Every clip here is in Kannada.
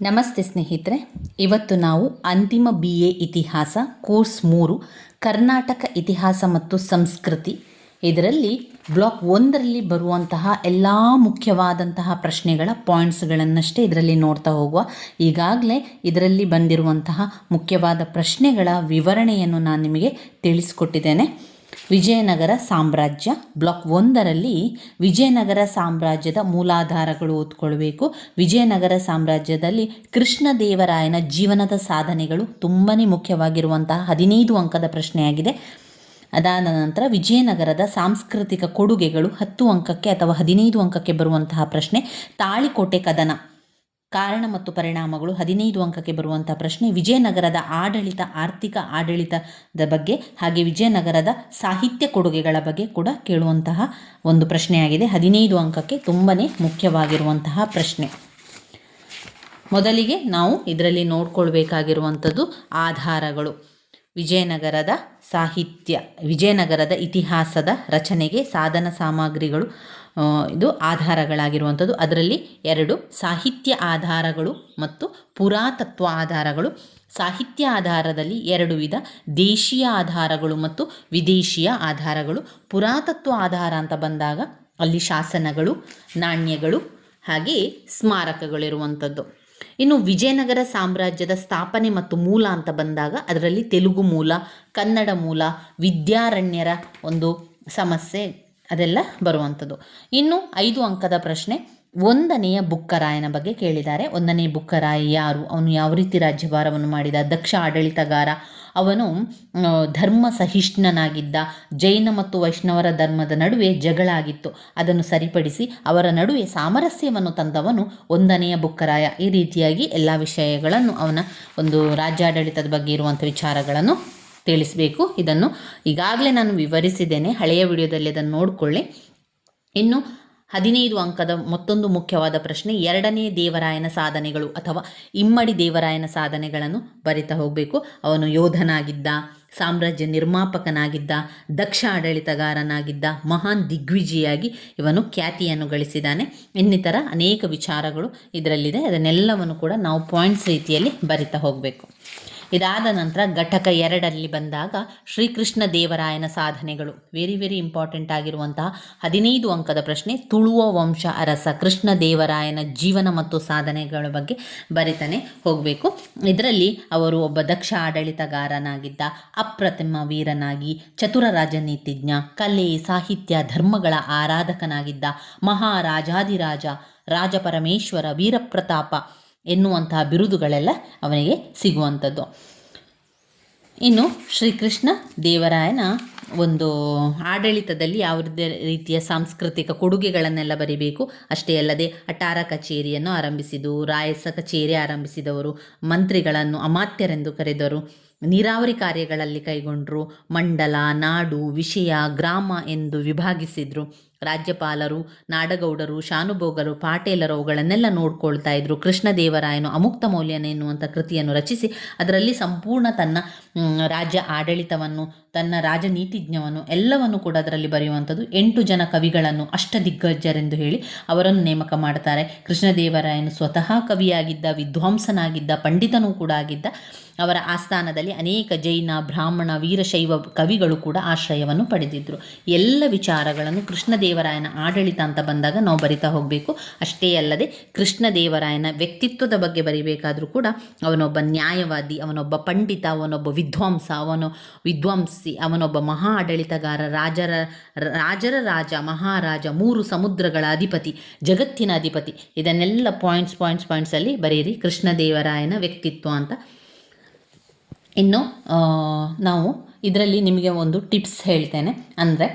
ನಮಸ್ತೆ ಸ್ನೇಹಿತರೆ, ಇವತ್ತು ನಾವು ಅಂತಿಮ ಬಿ ಎ ಇತಿಹಾಸ, ಕೋರ್ಸ್ ಮೂರು, ಕರ್ನಾಟಕ ಇತಿಹಾಸ ಮತ್ತು ಸಂಸ್ಕೃತಿ ಇದರಲ್ಲಿ ಬ್ಲಾಕ್ ಒಂದರಲ್ಲಿ ಬರುವಂತಹ ಎಲ್ಲ ಮುಖ್ಯವಾದಂತಹ ಪ್ರಶ್ನೆಗಳ ಪಾಯಿಂಟ್ಸ್ಗಳನ್ನಷ್ಟೇ ಇದರಲ್ಲಿ ನೋಡ್ತಾ ಹೋಗುವ, ಈಗಾಗಲೇ ಇದರಲ್ಲಿ ಬಂದಿರುವಂತಹ ಮುಖ್ಯವಾದ ಪ್ರಶ್ನೆಗಳ ವಿವರಣೆಯನ್ನು ನಾನು ನಿಮಗೆ ತಿಳಿಸ್ಕೊಟ್ಟಿದ್ದೇನೆ. ವಿಜಯನಗರ ಸಾಮ್ರಾಜ್ಯ. ಬ್ಲಾಕ್ ಒಂದರಲ್ಲಿ ವಿಜಯನಗರ ಸಾಮ್ರಾಜ್ಯದ ಮೂಲಾಧಾರಗಳು ಓದ್ಕೊಳ್ಬೇಕು ವಿಜಯನಗರ ಸಾಮ್ರಾಜ್ಯದಲ್ಲಿ ಕೃಷ್ಣದೇವರಾಯನ ಜೀವನದ ಸಾಧನೆಗಳು ತುಂಬಾ ಮುಖ್ಯವಾಗಿರುವಂತಹ ಹದಿನೈದು ಅಂಕದ ಪ್ರಶ್ನೆಯಾಗಿದೆ. ಅದಾದ ನಂತರ ವಿಜಯನಗರದ ಸಾಂಸ್ಕೃತಿಕ ಕೊಡುಗೆಗಳು ಹತ್ತು ಅಂಕಕ್ಕೆ ಅಥವಾ ಹದಿನೈದು ಅಂಕಕ್ಕೆ ಬರುವಂತಹ ಪ್ರಶ್ನೆ. ತಾಳಿಕೋಟೆ ಕದನ. ಕಾರಣ ಮತ್ತು ಪರಿಣಾಮಗಳು ಹದಿನೈದು ಅಂಕಕ್ಕೆ ಬರುವಂಥ ಪ್ರಶ್ನೆ. ವಿಜಯನಗರದ ಆಡಳಿತ, ಆರ್ಥಿಕ ಆಡಳಿತದ ಬಗ್ಗೆ ಹಾಗೆ ವಿಜಯನಗರದ ಸಾಹಿತ್ಯ ಕೊಡುಗೆಗಳ ಬಗ್ಗೆ ಕೂಡ ಕೇಳುವಂತಹ ಒಂದು ಪ್ರಶ್ನೆಯಾಗಿದೆ. ಹದಿನೈದು ಅಂಕಕ್ಕೆ ತುಂಬಾ ಮುಖ್ಯವಾಗಿರುವಂತಹ ಪ್ರಶ್ನೆ. ಮೊದಲಿಗೆ ನಾವು ಇದರಲ್ಲಿ ನೋಡ್ಕೊಳ್ಬೇಕಾಗಿರುವಂಥದ್ದು ಆಧಾರಗಳು. ವಿಜಯನಗರದ ಸಾಹಿತ್ಯ, ವಿಜಯನಗರದ ಇತಿಹಾಸದ ರಚನೆಗೆ ಸಾಧನ ಸಾಮಗ್ರಿಗಳು ಇದು ಆಧಾರಗಳಾಗಿರುವಂಥದ್ದು. ಅದರಲ್ಲಿ ಎರಡು ಸಾಹಿತ್ಯ ಆಧಾರಗಳು ಮತ್ತು ಪುರಾತತ್ವ ಆಧಾರಗಳು. ಸಾಹಿತ್ಯ ಆಧಾರದಲ್ಲಿ ಎರಡು ವಿಧ, ದೇಶೀಯ ಆಧಾರಗಳು ಮತ್ತು ವಿದೇಶೀಯ ಆಧಾರಗಳು. ಪುರಾತತ್ವ ಆಧಾರ ಅಂತ ಬಂದಾಗ ಅಲ್ಲಿ ಶಾಸನಗಳು, ನಾಣ್ಯಗಳು ಹಾಗೆಯೇ ಸ್ಮಾರಕಗಳಿರುವಂಥದ್ದು. ಇನ್ನು ವಿಜಯನಗರ ಸಾಮ್ರಾಜ್ಯದ ಸ್ಥಾಪನೆ ಮತ್ತು ಮೂಲ ಅಂತ ಬಂದಾಗ ಅದರಲ್ಲಿ ತೆಲುಗು ಮೂಲ, ಕನ್ನಡ ಮೂಲ, ವಿದ್ಯಾರಣ್ಯರ ಒಂದು ಸಮಸ್ಯೆ. ಅದೆಲ್ಲ ಬರುವಂಥದ್ದು. ಇನ್ನು ಐದು ಅಂಕದ ಪ್ರಶ್ನೆ, ಒಂದನೆಯ ಬುಕ್ಕರಾಯನ ಬಗ್ಗೆ ಕೇಳಿದ್ದಾರೆ. ಒಂದನೇ ಬುಕ್ಕರಾಯ ಯಾರು? ಅವನು ಯಾವ ರೀತಿ ರಾಜ್ಯಭಾರವನ್ನು ಮಾಡಿದ? ದಕ್ಷ ಆಡಳಿತಗಾರ. ಅವನು ಧರ್ಮ ಸಹಿಷ್ಣನಾಗಿದ್ದ. ಜೈನ ಮತ್ತು ವೈಷ್ಣವರ ಧರ್ಮದ ನಡುವೆ ಜಗಳ ಆಗಿತ್ತು ಅದನ್ನು ಸರಿಪಡಿಸಿ ಅವರ ನಡುವೆ ಸಾಮರಸ್ಯವನ್ನು ತಂದವನು ಒಂದನೆಯ ಬುಕ್ಕರಾಯ. ಈ ರೀತಿಯಾಗಿ ಎಲ್ಲ ವಿಷಯಗಳನ್ನು ಅವನ ಒಂದು ರಾಜ್ಯಾಡಳಿತದ ಬಗ್ಗೆ ಇರುವಂಥ ವಿಚಾರಗಳನ್ನು ತಿಳಿಸಬೇಕು. ಇದನ್ನು ಈಗಾಗಲೇ ನಾನು ವಿವರಿಸಿದ್ದೇನೆ. ಹಳೆಯ ವಿಡಿಯೋದಲ್ಲಿ ಅದನ್ನು ನೋಡಿಕೊಳ್ಳಿ. ಇನ್ನು ಹದಿನೈದು ಅಂಕದ ಮತ್ತೊಂದು ಮುಖ್ಯವಾದ ಪ್ರಶ್ನೆ, ಎರಡನೇ ದೇವರಾಯನ ಸಾಧನೆಗಳು ಅಥವಾ ಇಮ್ಮಡಿ ದೇವರಾಯನ ಸಾಧನೆಗಳನ್ನು ಬರಿತಾ ಹೋಗಬೇಕು. ಅವನು ಯೋಧನಾಗಿದ್ದ, ಸಾಮ್ರಾಜ್ಯ ನಿರ್ಮಾಪಕನಾಗಿದ್ದ, ದಕ್ಷ ಆಡಳಿತಗಾರನಾಗಿದ್ದ, ಮಹಾನ್ ದಿಗ್ವಿಜಿಯಾಗಿ ಇವನು ಖ್ಯಾತಿಯನ್ನು ಗಳಿಸಿದ್ದಾನೆ. ಇನ್ನಿತರ ಅನೇಕ ವಿಚಾರಗಳು ಇದರಲ್ಲಿದೆ. ಅದನ್ನೆಲ್ಲವನ್ನು ಕೂಡ ನಾವು ಪಾಯಿಂಟ್ಸ್ ರೀತಿಯಲ್ಲಿ ಬರಿತಾ ಹೋಗಬೇಕು. ಇದಾದ ನಂತರ ಘಟಕ ಎರಡರಲ್ಲಿ ಬಂದಾಗ ಶ್ರೀಕೃಷ್ಣ ದೇವರಾಯನ ಸಾಧನೆಗಳು. ವೆರಿ ವೆರಿ ಇಂಪಾರ್ಟೆಂಟ್ ಆಗಿರುವಂತಹ ಹದಿನೈದು ಅಂಕದ ಪ್ರಶ್ನೆ, ತುಳುವ ವಂಶ ಅರಸ ಕೃಷ್ಣ ದೇವರಾಯನ ಜೀವನ ಮತ್ತು ಸಾಧನೆಗಳ ಬಗ್ಗೆ ಬರಿತಾನೆ ಹೋಗಬೇಕು. ಇದರಲ್ಲಿ ಅವರು ಒಬ್ಬ ದಕ್ಷ ಆಡಳಿತಗಾರನಾಗಿದ್ದ ಅಪ್ರತಿಮ ವೀರನಾಗಿ, ಚತುರ ರಾಜನೀತಿಜ್ಞ, ಕಲೆ, ಸಾಹಿತ್ಯ, ಧರ್ಮಗಳ ಆರಾಧಕನಾಗಿದ್ದ ಮಹಾರಾಜಾದಿರಾಜ ರಾಜಪರಮೇಶ್ವರ, ವೀರಪ್ರತಾಪ ಎನ್ನುವಂತಹ ಬಿರುದುಗಳೆಲ್ಲ ಅವನಿಗೆ ಸಿಗುವಂಥದ್ದು. ಇನ್ನು ಶ್ರೀಕೃಷ್ಣ ದೇವರಾಯನ ಒಂದು ಆಡಳಿತದಲ್ಲಿ ಯಾವುದೇ ರೀತಿಯ ಸಾಂಸ್ಕೃತಿಕ ಕೊಡುಗೆಗಳನ್ನೆಲ್ಲ ಬರಿಬೇಕು? ಅಷ್ಟೇ ಅಲ್ಲದೆ ಅಟಾರ ಕಚೇರಿಯನ್ನು ಆರಂಭಿಸಿದು ರಾಯಸ ಕಚೇರಿ ಆರಂಭಿಸಿದವರು, ಮಂತ್ರಿಗಳನ್ನು ಅಮಾತ್ಯರೆಂದು ಕರೆದರು, ನೀರಾವರಿ ಕಾರ್ಯಗಳಲ್ಲಿ ಕೈಗೊಂಡರು, ಮಂಡಲ, ನಾಡು, ವಿಷಯ, ಗ್ರಾಮ ಎಂದು ವಿಭಾಗಿಸಿದರು. ರಾಜ್ಯಪಾಲರು, ನಾಡಗೌಡರು, ಶಾನುಭೋಗರು, ಪಾಟೇಲರು ಅವುಗಳನ್ನೆಲ್ಲ ನೋಡ್ಕೊಳ್ತಾ ಇದ್ರು. ಕೃಷ್ಣದೇವರಾಯನು ಅಮುಕ್ತ ಮೌಲ್ಯನ ಎನ್ನುವಂಥ ಕೃತಿಯನ್ನು ರಚಿಸಿ, ಅದರಲ್ಲಿ ಸಂಪೂರ್ಣ ತನ್ನ ರಾಜ್ಯ ಆಡಳಿತವನ್ನು ತನ್ನ ರಾಜನೀತಿಜ್ಞವನ್ನು ಎಲ್ಲವನ್ನು ಕೂಡ ಅದರಲ್ಲಿ ಬರೆಯುವಂಥದ್ದು. ಎಂಟು ಜನ ಕವಿಗಳನ್ನು ಅಷ್ಟದಿಗ್ಗಜರೆಂದು ಹೇಳಿ ಅವರನ್ನು ನೇಮಕ ಮಾಡ್ತಾರೆ. ಕೃಷ್ಣದೇವರಾಯನು ಸ್ವತಃ ಕವಿಯಾಗಿದ್ದ, ವಿದ್ವಾಂಸನಾಗಿದ್ದ, ಪಂಡಿತನೂ ಕೂಡ ಆಗಿದ್ದ, ಅವರ ಆಸ್ಥಾನದಲ್ಲಿ ಅನೇಕ ಜೈನ, ಬ್ರಾಹ್ಮಣ, ವೀರಶೈವ ಕವಿಗಳು ಕೂಡ ಆಶ್ರಯವನ್ನು ಪಡೆದಿದ್ದರು ಎಲ್ಲ ವಿಚಾರಗಳನ್ನು ಕೃಷ್ಣದೇವರಾಯನ ಆಡಳಿತ ಅಂತ ಬಂದಾಗ ನಾವು ಬರಿತಾ ಹೋಗಬೇಕು. ಅಷ್ಟೇ ಅಲ್ಲದೆ ಕೃಷ್ಣದೇವರಾಯನ ವ್ಯಕ್ತಿತ್ವದ ಬಗ್ಗೆ ಬರೀಬೇಕಾದರೂ ಕೂಡ ಅವನೊಬ್ಬ ನ್ಯಾಯವಾದಿ, ಅವನೊಬ್ಬ ಪಂಡಿತ, ಅವನೊಬ್ಬ ವಿದ್ವಾಂಸ, ಅವನು ವಿದ್ವಾಂಸಿ ಅವನೊಬ್ಬ ಮಹಾ ಆಡಳಿತಗಾರ, ರಾಜರ ರಾಜರ ರಾಜ, ಮಹಾರಾಜ, ಮೂರು ಸಮುದ್ರಗಳ ಅಧಿಪತಿ, ಜಗತ್ತಿನ ಅಧಿಪತಿ. ಇದನ್ನೆಲ್ಲ ಪಾಯಿಂಟ್ಸ್ ಪಾಯಿಂಟ್ಸ್ ಪಾಯಿಂಟ್ಸಲ್ಲಿ ಬರೀರಿ ಕೃಷ್ಣದೇವರಾಯನ ವ್ಯಕ್ತಿತ್ವ ಅಂತ. ಇನ್ನು ನಾವು ಇದರಲ್ಲಿ ನಿಮಗೆ ಒಂದು ಟಿಪ್ಸ್ ಹೇಳ್ತೇನೆ. ಅಂದರೆ,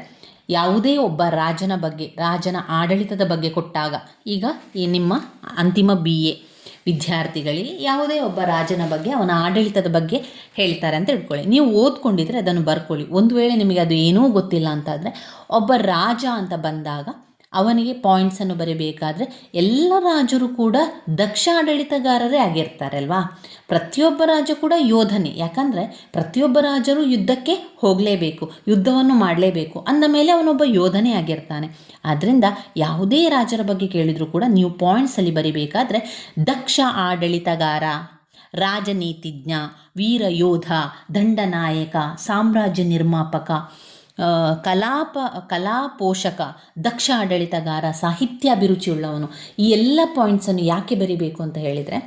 ಯಾವುದೇ ಒಬ್ಬ ರಾಜನ ಬಗ್ಗೆ, ರಾಜನ ಆಡಳಿತದ ಬಗ್ಗೆ ಕೊಟ್ಟಾಗ, ಈಗ ಈ ನಿಮ್ಮ ಅಂತಿಮ ಬಿ ಎ ವಿದ್ಯಾರ್ಥಿಗಳಿಗೆ ಯಾವುದೇ ಒಬ್ಬ ರಾಜನ ಬಗ್ಗೆ, ಅವನ ಆಡಳಿತದ ಬಗ್ಗೆ ಹೇಳ್ತಾರೆ ಅಂತ ಇಟ್ಕೊಳ್ಳಿ. ನೀವು ಓದ್ಕೊಂಡಿದ್ರೆ ಅದನ್ನು ಬರ್ಕೊಳ್ಳಿ. ಒಂದು ವೇಳೆ ನಿಮಗೆ ಅದು ಏನೂ ಗೊತ್ತಿಲ್ಲ ಅಂತಾದರೆ ಒಬ್ಬ ರಾಜ ಅಂತ ಬಂದಾಗ ಅವನಿಗೆ ಪಾಯಿಂಟ್ಸನ್ನು ಬರೀಬೇಕಾದ್ರೆ ಎಲ್ಲ ರಾಜರು ಕೂಡ ದಕ್ಷ ಆಡಳಿತಗಾರರೇ ಆಗಿರ್ತಾರೆ ಅಲ್ವಾ ಪ್ರತಿಯೊಬ್ಬ ರಾಜ ಕೂಡ ಯೋಧನೆ. ಯಾಕಂದರೆ ಪ್ರತಿಯೊಬ್ಬ ರಾಜರು ಯುದ್ಧಕ್ಕೆ ಹೋಗಲೇಬೇಕು, ಯುದ್ಧವನ್ನು ಮಾಡಲೇಬೇಕು ಅಂದ ಮೇಲೆ ಅವನೊಬ್ಬ ಯೋಧನೇ ಆಗಿರ್ತಾನೆ. ಆದ್ದರಿಂದ ಯಾವುದೇ ರಾಜರ ಬಗ್ಗೆ ಕೇಳಿದರೂ ಕೂಡ ನೀವು ಪಾಯಿಂಟ್ಸಲ್ಲಿ ಬರಿಬೇಕಾದ್ರೆ ದಕ್ಷ ಆಡಳಿತಗಾರ, ರಾಜನೀತಿಜ್ಞ, ವೀರ ಯೋಧ, ದಂಡನಾಯಕ, ಸಾಮ್ರಾಜ್ಯ ನಿರ್ಮಾಪಕ ಕಲಾಪ ಕಲಾ ಪೋಷಕ ದಕ್ಷ ಆಡಳಿತಗಾರ ಸಾಹಿತ್ಯ ಅಭಿರುಚಿಯುಳ್ಳವನು ಈ ಎಲ್ಲ ಪಾಯಿಂಟ್ಸನ್ನು ಯಾಕೆ ಬರಿಬೇಕು ಅಂತ ಹೇಳಿದರೆ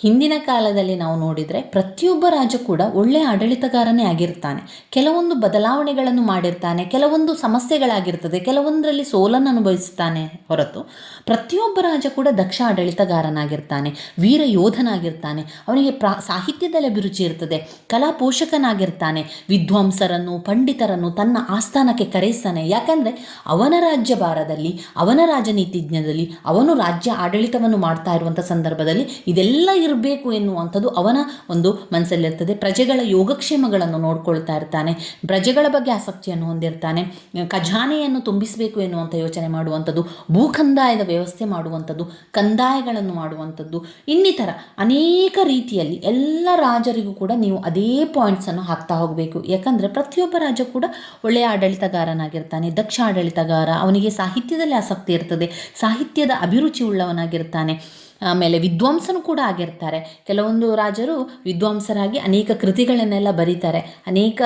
ಹಿಂದಿನ ಕಾಲದಲ್ಲಿ ನಾವು ನೋಡಿದರೆ ಪ್ರತಿಯೊಬ್ಬ ರಾಜ ಕೂಡ ಒಳ್ಳೆಯ ಆಡಳಿತಗಾರನೇ ಆಗಿರ್ತಾನೆ. ಕೆಲವೊಂದು ಬದಲಾವಣೆಗಳನ್ನು ಮಾಡಿರ್ತಾನೆ, ಕೆಲವೊಂದು ಸಮಸ್ಯೆಗಳಾಗಿರ್ತದೆ, ಕೆಲವೊಂದರಲ್ಲಿ ಸೋಲನ್ನು ಅನುಭವಿಸ್ತಾನೆ ಹೊರತು ಪ್ರತಿಯೊಬ್ಬ ರಾಜ ಕೂಡ ದಕ್ಷ ಆಡಳಿತಗಾರನಾಗಿರ್ತಾನೆ, ವೀರ ಯೋಧನಾಗಿರ್ತಾನೆ, ಅವನಿಗೆ ಪ್ರಾ, ಸಾಹಿತ್ಯದಲ್ಲಿ ಅಭಿರುಚಿ ಇರ್ತದೆ, ಕಲಾ ಪೋಷಕನಾಗಿರ್ತಾನೆ, ವಿದ್ವಾಂಸರನ್ನು, ಪಂಡಿತರನ್ನು, ತನ್ನ ಆಸ್ಥಾನಕ್ಕೆ ಕರೆಸ್ತಾನೆ ಯಾಕಂದರೆ ಅವನ ರಾಜ್ಯಭಾರದಲ್ಲಿ ಅವನ ರಾಜನೀತಿಜ್ಞದಲ್ಲಿ ಅವನು ರಾಜ್ಯ ಆಡಳಿತವನ್ನು ಮಾಡ್ತಾ ಇರುವಂಥ ಸಂದರ್ಭದಲ್ಲಿ ಇದೆಲ್ಲ ಇರಬೇಕು ಎನ್ನುವಂಥದ್ದು ಅವನ ಒಂದು ಮನಸ್ಸಲ್ಲಿರ್ತದೆ. ಪ್ರಜೆಗಳ ಯೋಗಕ್ಷೇಮಗಳನ್ನು ನೋಡ್ಕೊಳ್ತಾ ಇರ್ತಾನೆ. ಪ್ರಜೆಗಳ ಬಗ್ಗೆ ಆಸಕ್ತಿಯನ್ನು ಹೊಂದಿರ್ತಾನೆ. ಖಜಾನೆಯನ್ನು ತುಂಬಿಸಬೇಕು ಎನ್ನುವಂಥ ಯೋಚನೆ ಮಾಡುವಂಥದ್ದು ಭೂಕಂದಾಯದ ವ್ಯವಸ್ಥೆ ಮಾಡುವಂಥದ್ದು, ಕಂದಾಯಗಳನ್ನು ಮಾಡುವಂಥದ್ದು, ಇನ್ನಿತರ ಅನೇಕ ರೀತಿಯಲ್ಲಿ ಎಲ್ಲ ರಾಜರಿಗೂ ಕೂಡ ನೀವು ಅದೇ ಪಾಯಿಂಟ್ಸನ್ನು ಹಾಕ್ತಾ ಹೋಗಬೇಕು. ಯಾಕಂದರೆ ಪ್ರತಿಯೊಬ್ಬ ರಾಜ ಕೂಡ ಒಳ್ಳೆಯ ಆಡಳಿತಗಾರನಾಗಿರ್ತಾನೆ, ದಕ್ಷ ಆಡಳಿತಗಾರ. ಅವನಿಗೆ ಸಾಹಿತ್ಯದಲ್ಲಿ ಆಸಕ್ತಿ ಇರ್ತದೆ. ಸಾಹಿತ್ಯದ ಅಭಿರುಚಿ ಉಳ್ಳವನಾಗಿರ್ತಾನೆ. ಆಮೇಲೆ ವಿದ್ವಾಂಸನು ಕೂಡ ಆಗಿರ್ತಾರೆ. ಕೆಲವೊಂದು ರಾಜರು ವಿದ್ವಾಂಸರಾಗಿ ಅನೇಕ ಕೃತಿಗಳನ್ನೆಲ್ಲ ಬರೀತಾರೆ. ಅನೇಕ,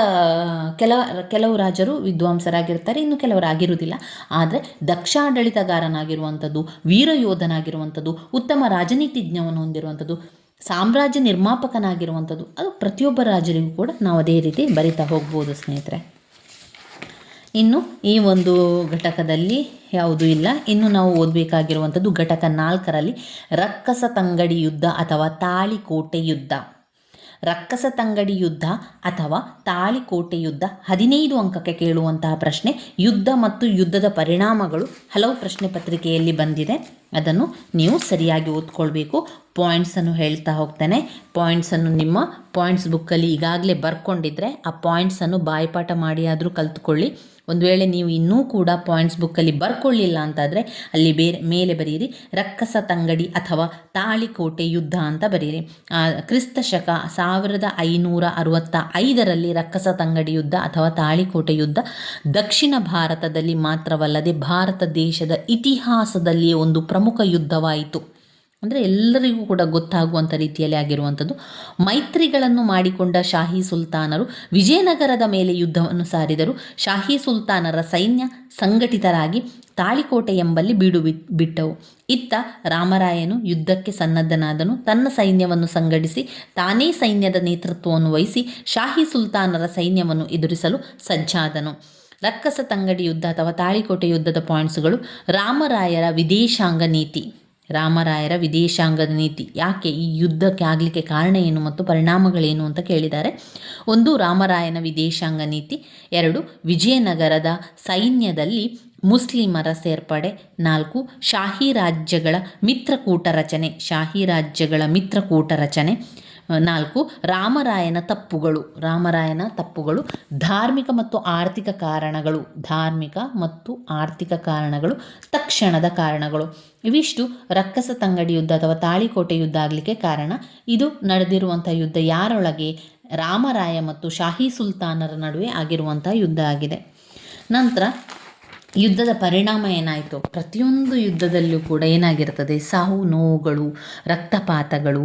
ಕೆಲ, ಕೆಲವು ರಾಜರು ವಿದ್ವಾಂಸರಾಗಿರ್ತಾರೆ, ಇನ್ನು ಕೆಲವರು ಆಗಿರುವುದಿಲ್ಲ. ಆದರೆ ದಕ್ಷ ಆಡಳಿತಗಾರನಾಗಿರುವಂಥದ್ದು ವೀರ ಯೋಧನಾಗಿರುವಂಥದ್ದು ಉತ್ತಮ ರಾಜನೀತಿಜ್ಞವನ್ನು ಹೊಂದಿರುವಂಥದ್ದು, ಸಾಮ್ರಾಜ್ಯ ನಿರ್ಮಾಪಕನಾಗಿರುವಂಥದ್ದು, ಅದು ಪ್ರತಿಯೊಬ್ಬ ರಾಜರಿಗೂ ಕೂಡ ನಾವು ಅದೇ ರೀತಿ ಬರಿತಾ ಹೋಗ್ಬೋದು ಸ್ನೇಹಿತರೆ. ಇನ್ನು ಈ ಒಂದು ಘಟಕದಲ್ಲಿ ಯಾವುದೂ ಇಲ್ಲ. ಇನ್ನು ನಾವು ಓದಬೇಕಾಗಿರುವಂಥದ್ದು ಘಟಕ ನಾಲ್ಕರಲ್ಲಿ ರಕ್ಕಸ ತಂಗಡಿ ಯುದ್ಧ ಅಥವಾ ತಾಳಿಕೋಟೆ ಯುದ್ಧ. ರಕ್ಕಸ ತಂಗಡಿ ಯುದ್ಧ ಅಥವಾ ತಾಳಿಕೋಟೆ ಯುದ್ಧ. ಹದಿನೈದು ಅಂಕಕ್ಕೆ ಕೇಳುವಂತಹ ಪ್ರಶ್ನೆ. ಯುದ್ಧ ಮತ್ತು ಯುದ್ಧದ ಪರಿಣಾಮಗಳು ಹಲವು ಪ್ರಶ್ನೆ ಪತ್ರಿಕೆಯಲ್ಲಿ ಬಂದಿದೆ. ಅದನ್ನು ನೀವು ಸರಿಯಾಗಿ ಓದ್ಕೊಳ್ಬೇಕು. ಪಾಯಿಂಟ್ಸನ್ನು ಹೇಳ್ತಾ ಹೋಗ್ತಾನೆ. ಪಾಯಿಂಟ್ಸನ್ನು ನಿಮ್ಮ ಪಾಯಿಂಟ್ಸ್ ಬುಕ್ಕಲ್ಲಿ ಈಗಾಗಲೇ ಬರ್ಕೊಂಡಿದ್ರೆ ಆ ಪಾಯಿಂಟ್ಸನ್ನು ಬಾಯಿಪಾಠ ಮಾಡಿ ಆದರೂ ಕಲ್ತ್ಕೊಳ್ಳಿ. ಒಂದು ವೇಳೆ ನೀವು ಇನ್ನೂ ಕೂಡ ಪಾಯಿಂಟ್ಸ್ ಬುಕ್ಕಲ್ಲಿ ಬರ್ಕೊಳ್ಳಿಲ್ಲ ಅಂತಾದರೆ ಅಲ್ಲಿ ಬೇರೆ, ಮೇಲೆ ಬರೀರಿ ರಕ್ಕಸ ತಂಗಡಿ ಅಥವಾ ತಾಳಿಕೋಟೆ ಯುದ್ಧ ಅಂತ ಬರೀರಿ ಕ್ರಿಸ್ತ ಶಕ ಸಾವಿರದ ಐನೂರ ಅರವತ್ತ ಐದರಲ್ಲಿ ರಕ್ಕಸ ತಂಗಡಿ ಯುದ್ಧ ಅಥವಾ ತಾಳಿಕೋಟೆ ಯುದ್ಧ ದಕ್ಷಿಣ ಭಾರತದಲ್ಲಿ ಮಾತ್ರವಲ್ಲದೆ ಭಾರತ ದೇಶದ ಇತಿಹಾಸದಲ್ಲಿಯೇ ಒಂದು ಪ್ರಮುಖ ಯುದ್ಧವಾಯಿತು. ಅಂದರೆ ಎಲ್ಲರಿಗೂ ಕೂಡ ಗೊತ್ತಾಗುವಂಥ ರೀತಿಯಲ್ಲಿ ಆಗಿರುವಂಥದ್ದು. ಮೈತ್ರಿಗಳನ್ನು ಮಾಡಿಕೊಂಡ ಶಾಹಿ ಸುಲ್ತಾನರು ವಿಜಯನಗರದ ಮೇಲೆ ಯುದ್ಧವನ್ನು ಸಾರಿದರು. ಶಾಹಿ ಸುಲ್ತಾನರ ಸೈನ್ಯ ಸಂಘಟಿತರಾಗಿ ತಾಳಿಕೋಟೆ ಎಂಬಲ್ಲಿ ಬೀಡು ಬಿಟ್ಟವು. ಇತ್ತ ರಾಮರಾಯನು ಯುದ್ಧಕ್ಕೆ ಸನ್ನದ್ಧನಾದನು. ತನ್ನ ಸೈನ್ಯವನ್ನು ಸಂಘಟಿಸಿ, ತಾನೇ ಸೈನ್ಯದ ನೇತೃತ್ವವನ್ನು ವಹಿಸಿ, ಶಾಹಿ ಸುಲ್ತಾನರ ಸೈನ್ಯವನ್ನು ಎದುರಿಸಲು ಸಜ್ಜಾದನು. ರಕ್ಕಸ ತಂಗಡಿ ಯುದ್ಧ ಅಥವಾ ತಾಳಿಕೋಟೆ ಯುದ್ಧದ ಪಾಯಿಂಟ್ಸ್ಗಳು ರಾಮರಾಯರ ವಿದೇಶಾಂಗ ನೀತಿ. ರಾಮರಾಯರ ವಿದೇಶಾಂಗದ ನೀತಿ. ಯಾಕೆ ಈ ಯುದ್ಧಕ್ಕೆ ಆಗಲಿಕ್ಕೆ ಕಾರಣ ಏನು ಮತ್ತು ಪರಿಣಾಮಗಳೇನು ಅಂತ ಕೇಳಿದ್ದಾರೆ. ಒಂದು, ರಾಮರಾಯನ ವಿದೇಶಾಂಗ ನೀತಿ. ಎರಡು, ವಿಜಯನಗರದ ಸೈನ್ಯದಲ್ಲಿ ಮುಸ್ಲಿಮರ ಸೇರ್ಪಡೆ. ನಾಲ್ಕು, ಶಾಹಿ ರಾಜ್ಯಗಳ ಮಿತ್ರಕೂಟ ರಚನೆ. ಶಾಹಿ ರಾಜ್ಯಗಳ ಮಿತ್ರಕೂಟ ರಚನೆ. ನಾಲ್ಕು, ರಾಮರಾಯನ ತಪ್ಪುಗಳು. ರಾಮರಾಯನ ತಪ್ಪುಗಳು ಧಾರ್ಮಿಕ ಮತ್ತು ಆರ್ಥಿಕ ಕಾರಣಗಳು. ಧಾರ್ಮಿಕ ಮತ್ತು ಆರ್ಥಿಕ ಕಾರಣಗಳು, ತಕ್ಷಣದ ಕಾರಣಗಳು. ಇವಿಷ್ಟು ರಕ್ಕಸ ತಂಗಡಿ ಯುದ್ಧ ಅಥವಾ ತಾಳಿಕೋಟೆ ಯುದ್ಧ ಆಗಲಿಕ್ಕೆ ಕಾರಣ. ಇದು ನಡೆದಿರುವಂಥ ಯುದ್ಧ ಯಾರೊಳಗೆ? ರಾಮರಾಯ ಮತ್ತು ಶಾಹಿ ಸುಲ್ತಾನರ ನಡುವೆ ಆಗಿರುವಂಥ ಯುದ್ಧ ಆಗಿದೆ. ನಂತರ ಯುದ್ಧದ ಪರಿಣಾಮ ಏನಾಯಿತು, ಪ್ರತಿಯೊಂದು ಯುದ್ಧದಲ್ಲೂ ಕೂಡ ಏನಾಗಿರ್ತದೆ? ಸಾವು, ನೋವುಗಳು, ರಕ್ತಪಾತಗಳು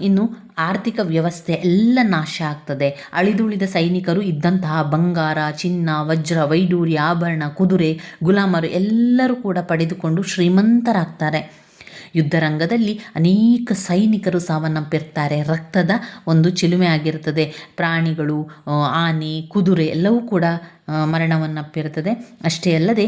ಇನ್ನು ಆರ್ಥಿಕ ವ್ಯವಸ್ಥೆ ಎಲ್ಲ ನಾಶ ಆಗ್ತದೆ. ಅಳಿದುಳಿದ ಸೈನಿಕರು ಇದ್ದಂತಹ ಬಂಗಾರ, ಚಿನ್ನ, ವಜ್ರ, ವೈಡೂರ್ಯ, ಆಭರಣ, ಕುದುರೆ, ಗುಲಾಮರು ಎಲ್ಲರೂ ಕೂಡ ಪಡೆದುಕೊಂಡು ಶ್ರೀಮಂತರಾಗ್ತಾರೆ. ಯುದ್ಧರಂಗದಲ್ಲಿ ಅನೇಕ ಸೈನಿಕರು ಸಾವನ್ನಪ್ಪಿರ್ತಾರೆ. ರಕ್ತದ ಒಂದು ಚಿಲುಮೆ ಆಗಿರ್ತದೆ. ಪ್ರಾಣಿಗಳು ಆನೆ, ಕುದುರೆ ಎಲ್ಲವೂ ಕೂಡ ಆ, ಮರಣವನ್ನಪ್ಪಿರ್ತದೆ ಅಷ್ಟೇ ಅಲ್ಲದೆ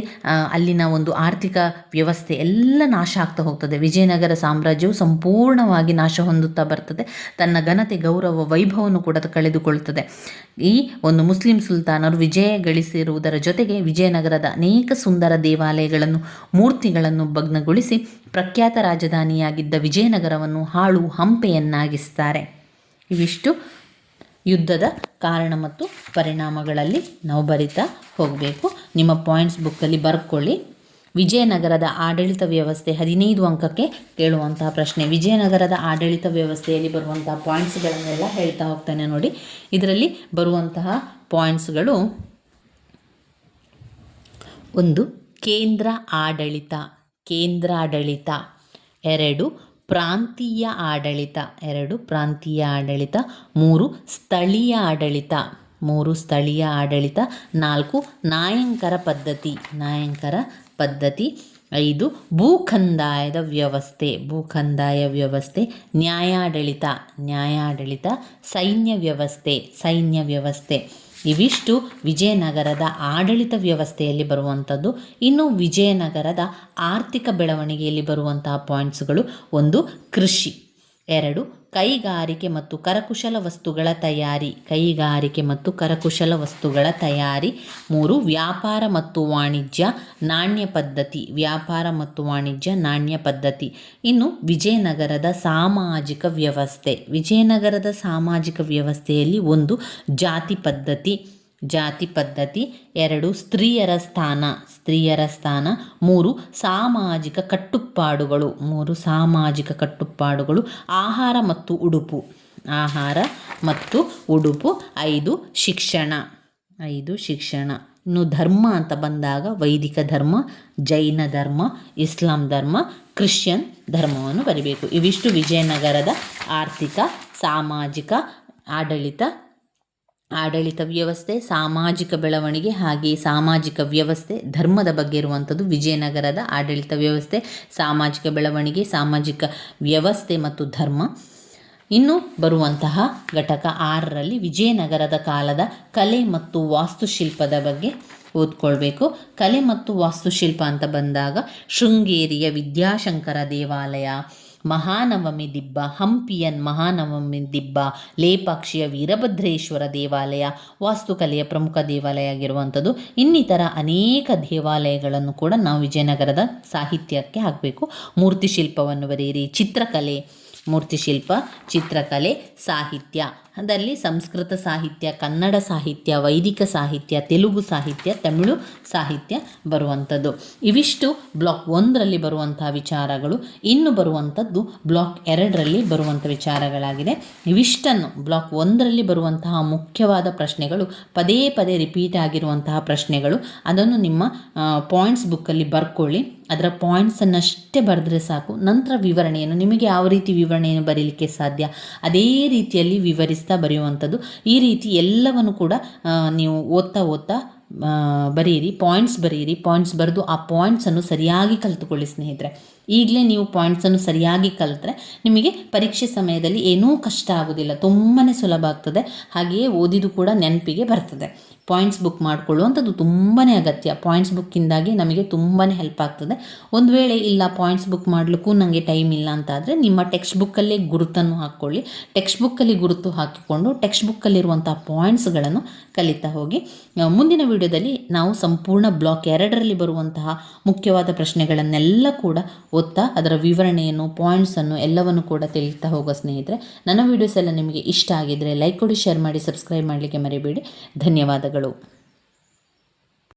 ಅಲ್ಲಿನ ಒಂದು ಆರ್ಥಿಕ ವ್ಯವಸ್ಥೆ ಎಲ್ಲ ನಾಶ ಆಗ್ತಾ ಹೋಗ್ತದೆ. ವಿಜಯನಗರ ಸಾಮ್ರಾಜ್ಯವು ಸಂಪೂರ್ಣವಾಗಿ ನಾಶ ಹೊಂದುತ್ತಾ ಬರ್ತದೆ. ತನ್ನ ಘನತೆ ಗೌರವ ವೈಭವವನ್ನು ಕೂಡ ಕಳೆದುಕೊಳ್ತದೆ. ಈ ಒಂದು ಮುಸ್ಲಿಂ ಸುಲ್ತಾನರು ವಿಜಯ ಗಳಿಸಿರುವುದರ ಜೊತೆಗೆ ವಿಜಯನಗರದ ಅನೇಕ ಸುಂದರ ದೇವಾಲಯಗಳನ್ನು ಮೂರ್ತಿಗಳನ್ನು ಭಗ್ನಗೊಳಿಸಿ ಪ್ರಖ್ಯಾತ ರಾಜಧಾನಿಯಾಗಿದ್ದ ವಿಜಯನಗರವನ್ನು ಹಾಳು ಹಂಪೆಯನ್ನಾಗಿಸ್ತಾರೆ. ಇವಿಷ್ಟು. ಯುದ್ಧದ ಕಾರಣ ಮತ್ತು ಪರಿಣಾಮಗಳಲ್ಲಿ ನಾವು ಬರಿತಾ ಹೋಗಬೇಕು. ನಿಮ್ಮ ಪಾಯಿಂಟ್ಸ್ ಬುಕ್ಕಲ್ಲಿ ಬರ್ಕೊಳ್ಳಿ. ವಿಜಯನಗರದ ಆಡಳಿತ ವ್ಯವಸ್ಥೆ ಹದಿನೈದು ಅಂಕಕ್ಕೆ ಕೇಳುವಂತಹ ಪ್ರಶ್ನೆ. ವಿಜಯನಗರದ ಆಡಳಿತ ವ್ಯವಸ್ಥೆಯಲ್ಲಿ ಬರುವಂತಹ ಪಾಯಿಂಟ್ಸ್ಗಳನ್ನೆಲ್ಲ ಹೇಳ್ತಾ ಹೋಗ್ತಾನೆ ನೋಡಿ. ಇದರಲ್ಲಿ ಬರುವಂತಹ ಪಾಯಿಂಟ್ಸ್ಗಳು ಒಂದು, ಕೇಂದ್ರ ಆಡಳಿತ, ಕೇಂದ್ರಾಡಳಿತ. ಎರಡು ಪ್ರಾಂತೀಯ ಆಡಳಿತ, ಎರಡು ಪ್ರಾಂತೀಯ ಆಡಳಿತ, ಮೂರು ಸ್ಥಳೀಯ ಆಡಳಿತ, ಮೂರು ಸ್ಥಳೀಯ ಆಡಳಿತ, ನಾಲ್ಕು ನಾಯಂಕರ ಪದ್ಧತಿ ನಾಯಂಕರ ಪದ್ಧತಿ, ಐದು ಭೂಖಂದಾಯದ ವ್ಯವಸ್ಥೆ ಭೂಖಂದಾಯ ವ್ಯವಸ್ಥೆ, ನ್ಯಾಯಾಡಳಿತ ನ್ಯಾಯಾಡಳಿತ, ಸೈನ್ಯ ವ್ಯವಸ್ಥೆ ಸೈನ್ಯ ವ್ಯವಸ್ಥೆ. ಇವಿಷ್ಟು ವಿಜಯನಗರದ ಆಡಳಿತ ವ್ಯವಸ್ಥೆಯಲ್ಲಿ ಬರುವಂಥದ್ದು. ಇನ್ನು ವಿಜಯನಗರದ ಆರ್ಥಿಕ ಬೆಳವಣಿಗೆಯಲ್ಲಿ ಬರುವಂತಹ ಪಾಯಿಂಟ್ಸ್ಗಳು ಒಂದು ಕೃಷಿ. ಎರಡು, ಕೈಗಾರಿಕೆ ಮತ್ತು ಕರಕುಶಲ ವಸ್ತುಗಳ ತಯಾರಿ. ಕೈಗಾರಿಕೆ ಮತ್ತು ಕರಕುಶಲ ವಸ್ತುಗಳ ತಯಾರಿ. ಮೂರು, ವ್ಯಾಪಾರ ಮತ್ತು ವಾಣಿಜ್ಯ, ನಾಣ್ಯ ಪದ್ಧತಿ. ವ್ಯಾಪಾರ ಮತ್ತು ವಾಣಿಜ್ಯ, ನಾಣ್ಯ ಪದ್ಧತಿ. ಇನ್ನು ವಿಜಯನಗರದ ಸಾಮಾಜಿಕ ವ್ಯವಸ್ಥೆ. ವಿಜಯನಗರದ ಸಾಮಾಜಿಕ ವ್ಯವಸ್ಥೆಯಲ್ಲಿ ಒಂದು ಜಾತಿ ಪದ್ಧತಿ. ಜಾತಿ ಪದ್ಧತಿ, ಎರಡು ಸ್ತ್ರೀಯರ ಸ್ಥಾನ ಸ್ತ್ರೀಯರ ಸ್ಥಾನ, ಮೂರು ಸಾಮಾಜಿಕ ಕಟ್ಟುಪಾಡುಗಳು ಮೂರು ಸಾಮಾಜಿಕ ಕಟ್ಟುಪಾಡುಗಳು ಆಹಾರ ಮತ್ತು ಉಡುಪು, ಆಹಾರ ಮತ್ತು ಉಡುಪು, ಐದು ಶಿಕ್ಷಣ ಐದು ಶಿಕ್ಷಣ. ಇನ್ನು ಧರ್ಮ ಅಂತ ಬಂದಾಗ ವೈದಿಕ ಧರ್ಮ, ಜೈನ ಧರ್ಮ, ಇಸ್ಲಾಂ ಧರ್ಮ, ಕ್ರಿಶ್ಚಿಯನ್ ಧರ್ಮವನ್ನು ಬರಿಬೇಕು. ಇವಿಷ್ಟು ವಿಜಯನಗರದ ಆರ್ಥಿಕ, ಸಾಮಾಜಿಕ, ಆಡಳಿತ ಆಡಳಿತ ವ್ಯವಸ್ಥೆ, ಸಾಮಾಜಿಕ ಬೆಳವಣಿಗೆ ಹಾಗೆ ಸಾಮಾಜಿಕ ವ್ಯವಸ್ಥೆ, ಧರ್ಮದ ಬಗ್ಗೆ ಇರುವಂಥದ್ದು ವಿಜಯನಗರದ ಆಡಳಿತ ವ್ಯವಸ್ಥೆ, ಸಾಮಾಜಿಕ ಬೆಳವಣಿಗೆ, ಸಾಮಾಜಿಕ ವ್ಯವಸ್ಥೆ ಮತ್ತು ಧರ್ಮ. ಇನ್ನು ಬರುವಂತಹ ಘಟಕ ಆರರಲ್ಲಿ ವಿಜಯನಗರದ ಕಾಲದ ಕಲೆ ಮತ್ತು ವಾಸ್ತುಶಿಲ್ಪದ ಬಗ್ಗೆ ಓದ್ಕೊಳ್ಬೇಕು. ಕಲೆ ಮತ್ತು ವಾಸ್ತುಶಿಲ್ಪ ಅಂತ ಬಂದಾಗ ಶೃಂಗೇರಿಯ ವಿದ್ಯಾಶಂಕರ ದೇವಾಲಯ ಮಹಾನವಮಿ ದಿಬ್ಬ, ಹಂಪಿಯನ್ ಮಹಾನವಮಿ ದಿಬ್ಬ, ಲೇಪಾಕ್ಷಿಯ ವೀರಭದ್ರೇಶ್ವರ ದೇವಾಲಯ, ವಾಸ್ತುಕಲೆಯ ಪ್ರಮುಖ ದೇವಾಲಯ ಆಗಿರುವಂಥದ್ದು ಇನ್ನಿತರ ಅನೇಕ ದೇವಾಲಯಗಳನ್ನು ಕೂಡ ನಾವು ವಿಜಯನಗರದ ಸಾಹಿತ್ಯಕ್ಕೆ ಹಾಕಬೇಕು. ಮೂರ್ತಿ ಶಿಲ್ಪವನ್ನು ಬರೆಯಿರಿ. ಚಿತ್ರಕಲೆ, ಮೂರ್ತಿಶಿಲ್ಪ, ಚಿತ್ರಕಲೆ, ಸಾಹಿತ್ಯ. ಅದರಲ್ಲಿ ಸಂಸ್ಕೃತ ಸಾಹಿತ್ಯ, ಕನ್ನಡ ಸಾಹಿತ್ಯ, ವೈದಿಕ ಸಾಹಿತ್ಯ, ತೆಲುಗು ಸಾಹಿತ್ಯ, ತಮಿಳು ಸಾಹಿತ್ಯ ಬರುವಂಥದ್ದು. ಇವಿಷ್ಟು ಬ್ಲಾಕ್ ಒಂದರಲ್ಲಿ ಬರುವಂತಹ ವಿಚಾರಗಳು. ಇನ್ನು ಬರುವಂಥದ್ದು ಬ್ಲಾಕ್ ಎರಡರಲ್ಲಿ ಬರುವಂಥ ವಿಚಾರಗಳಾಗಿದೆ. ಇವಿಷ್ಟನ್ನು ಬ್ಲಾಕ್ ಒಂದರಲ್ಲಿ ಬರುವಂತಹ ಮುಖ್ಯವಾದ ಪ್ರಶ್ನೆಗಳು, ಪದೇ ಪದೇ ರಿಪೀಟ್ ಆಗಿರುವಂತಹ ಪ್ರಶ್ನೆಗಳು, ಅದನ್ನು ನಿಮ್ಮ ಪಾಯಿಂಟ್ಸ್ ಬುಕ್ಕಲ್ಲಿ ಬರ್ಕೊಳ್ಳಿ. ಅದರ ಪಾಯಿಂಟ್ಸನ್ನಷ್ಟೇ ಬರೆದ್ರೆ ಸಾಕು. ನಂತರ ವಿವರಣೆಯನ್ನು, ನಿಮಗೆ ಯಾವ ರೀತಿ ವಿವರಣೆಯನ್ನು ಬರೀಲಿಕ್ಕೆ ಸಾಧ್ಯ? ಅದೇ ರೀತಿಯಲ್ಲಿ ವಿವರಿಸ್ತಾ ಬರೆಯುವಂಥದ್ದು. ಈ ರೀತಿ ಎಲ್ಲವನ್ನು ಕೂಡ ನೀವು ಓದ್ತಾ ಓದ್ತಾ ಬರೀರಿ ಪಾಯಿಂಟ್ಸ್ ಬರೀರಿ ಪಾಯಿಂಟ್ಸ್ ಬರೆದು ಆ ಪಾಯಿಂಟ್ಸನ್ನು ಸರಿಯಾಗಿ ಕಲಿತುಕೊಳ್ಳಿ ಸ್ನೇಹಿತರೆ. ಈಗಲೇ ನೀವು ಪಾಯಿಂಟ್ಸನ್ನು ಸರಿಯಾಗಿ ಕಲಿತ್ರೆ ನಿಮಗೆ ಪರೀಕ್ಷೆ ಸಮಯದಲ್ಲಿ ಏನೂ ಕಷ್ಟ ಆಗೋದಿಲ್ಲ ತುಂಬಾ ಸುಲಭ ಆಗ್ತದೆ. ಹಾಗೆಯೇ ಓದಿದು ಕೂಡ ನೆನಪಿಗೆ ಬರ್ತದೆ. ಪಾಯಿಂಟ್ಸ್ ಬುಕ್ ಮಾಡಿಕೊಳ್ಳುವಂಥದ್ದು ತುಂಬಾ ಅಗತ್ಯ. ಪಾಯಿಂಟ್ಸ್ ಬುಕ್ಕಿಂದಾಗಿ ನಮಗೆ ತುಂಬಾ ಹೆಲ್ಪ್ ಆಗ್ತದೆ. ಒಂದು ವೇಳೆ ಇಲ್ಲ ಪಾಯಿಂಟ್ಸ್ ಬುಕ್ ಮಾಡಲಿಕ್ಕೂ ನನಗೆ ಟೈಮ್ ಇಲ್ಲ ಅಂತಾದರೆ ನಿಮ್ಮ ಟೆಕ್ಸ್ಟ್ ಬುಕ್ಕಲ್ಲೇ ಗುರುತನ್ನು ಹಾಕ್ಕೊಳ್ಳಿ. ಟೆಕ್ಸ್ಟ್ ಬುಕ್ಕಲ್ಲಿ ಗುರುತು ಹಾಕಿಕೊಂಡು ಟೆಕ್ಸ್ಟ್ ಬುಕ್ಕಲ್ಲಿರುವಂಥ ಪಾಯಿಂಟ್ಸ್ಗಳನ್ನು ಕಲಿತಾ ಹೋಗಿ ಮುಂದಿನ ವಿಡಿಯೋದಲ್ಲಿ ನಾವು ಸಂಪೂರ್ಣ ಬ್ಲಾಕ್ ಎರಡರಲ್ಲಿ ಬರುವಂತಹ ಮುಖ್ಯವಾದ ಪ್ರಶ್ನೆಗಳನ್ನೆಲ್ಲ ಕೂಡ ಓದ್ತಾ ಅದರ ವಿವರಣೆಯನ್ನು ಪಾಯಿಂಟ್ಸನ್ನು ಎಲ್ಲವನ್ನು ಕೂಡ ತಿಳಿತಾ ಹೋಗೋ ಸ್ನೇಹಿತರೆ, ನನ್ನ ವಿಡಿಯೋಸ್ ಎಲ್ಲ ನಿಮಗೆ ಇಷ್ಟ ಆಗಿದ್ದರೆ ಲೈಕ್ ಕೊಡಿ ಶೇರ್ ಮಾಡಿ ಸಬ್ಸ್ಕ್ರೈಬ್ ಮಾಡಲಿಕ್ಕೆ ಮರಿಬೇಡಿ. ಧನ್ಯವಾದಗಳು.